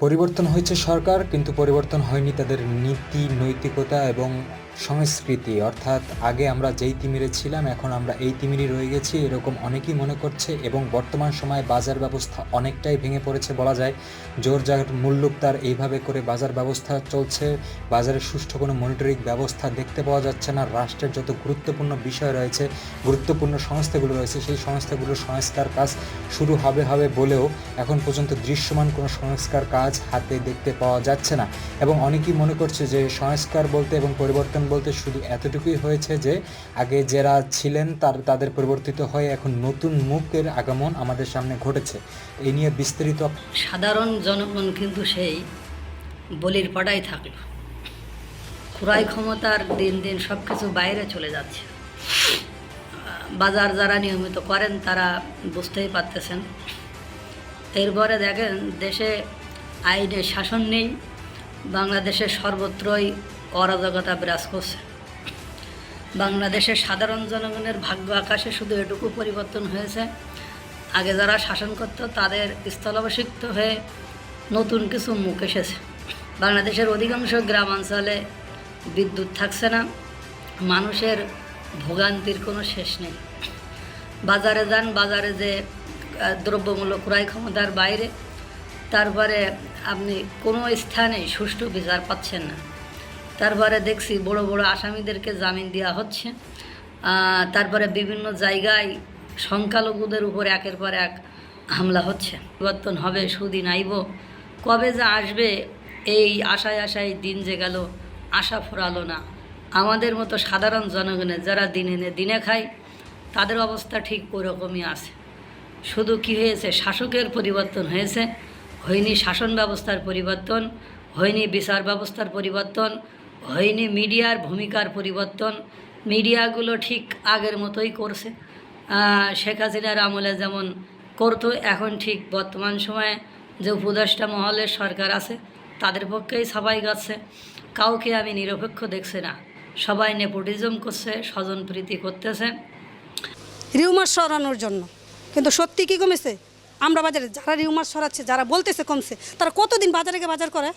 পরিবর্তন হয়েছে সরকার কিন্তু পরিবর্তন হয়নি তাদের নীতি নৈতিকতা এবং সংস্কৃতি, অর্থাৎ আগে আমরা যেই তিমিরে ছিলাম, এখন আমরা এই তিমিরই রয়ে গেছি, এরকম অনেকেই মনে করছে এবং বর্তমান সময়ে বাজার ব্যবস্থা অনেকটাই ভেঙে পড়েছে বলা যায়। জোর যার মূল্যক তার এইভাবে করে বাজার ব্যবস্থা চলছে, বাজারে সুষ্ঠু কোনো মনিটরিং ব্যবস্থা দেখতে পাওয়া যাচ্ছে না, রাষ্ট্রের যত গুরুত্বপূর্ণ বিষয় রয়েছে, গুরুত্বপূর্ণ সংস্থাগুলো রয়েছে, সেই সংস্থাগুলোর সংস্কার কাজ শুরু হবে হবে বলেও এখন পর্যন্ত দৃশ্যমান কোনো সংস্কার কাজ হাতে দেখতে পাওয়া যাচ্ছে না। এবং অনেকেই মনে করছে যে সংস্কার বলতে এবং পরিবর্তন বলতে শুধু এতটুকুই হয়েছে যে, আগে যারা ছিলেন তার, তাদের পরিবর্তিত হয়ে এখন নতুন মুখের আগমন আমাদের সামনে ঘটেছে। এই নিয়ে বিস্তারিত সাধারণ জনগণ কিন্তু সেই বলির পাড়াই থাকল। ক্রয় ক্ষমতার দিন দিন সব কিছু বাইরে চলে যাচ্ছে। বাজার যারা নিয়মিত করেন তারা বুঝতেই পারতেছেন। এরপরে দেখেন দেশে আইনের শাসন নেই বাংলাদেশে সর্বত্রই অরাজকতা বিরাজ করছে। বাংলাদেশের সাধারণ জনগণের ভাগ্য আকাশে শুধু এটুকু পরিবর্তন হয়েছে। আগে যারা শাসন করত, তাদের স্থলাভিষিক্ত হয়ে নতুন কিছু মুখ এসেছে। বাংলাদেশের অধিকাংশ গ্রামাঞ্চলে বিদ্যুৎ থাকছে না। মানুষের ভোগান্তির কোনো শেষ নেই। বাজারে যান, বাজারে যে দ্রব্যমূল্য ক্রয় ক্ষমতার বাইরে, তারপরে আপনি কোনো স্থানে সুষ্ঠু বিচার পাচ্ছেন না। তারপরে দেখছি বড় বড় আসামিদেরকে জামিন দেওয়া হচ্ছে। তারপরে বিভিন্ন জায়গায় সংখ্যালঘুদের উপর একের পর এক হামলা হচ্ছে। পরিবর্তন হবে সুদিন আইব কবে যে আসবে, এই আশায় আশায় দিন যে গেল আশা ফুরালো না। আমাদের মতো সাধারণ জনগণের যারা দিনে নে দিনে খায়, তাদের অবস্থা ঠিক ওরকমই আছে। শুধু কি হয়েছে? শাসকের পরিবর্তন হয়েছে। হয়নি শাসন ব্যবস্থার পরিবর্তন, হয়নি বিচার ব্যবস্থার পরিবর্তন হয়নি মিডিয়ার ভূমিকার পরিবর্তন। মিডিয়াগুলো ঠিক আগের মতোই করছে। শেখ হাসিনার আমলে যেমন করতো, এখন ঠিক বর্তমান সময়ে যে উপদেষ্টা মহলের সরকার আছে, তাদের পক্ষেই সবাই গাচ্ছে। কাউকে আমি নিরপেক্ষ দেখছি না। সবাই নেপোটিজম করছে স্বজনপ্রীতি করতেছে। রিউমার সরানোর জন্য। কিন্তু সত্যি কি কমেছে? আমরা বাজারে যারা রিউমার সরাচ্ছে, যারা বলতেছে কমছে, তারা কতদিন বাজারে গিয়ে বাজার করে?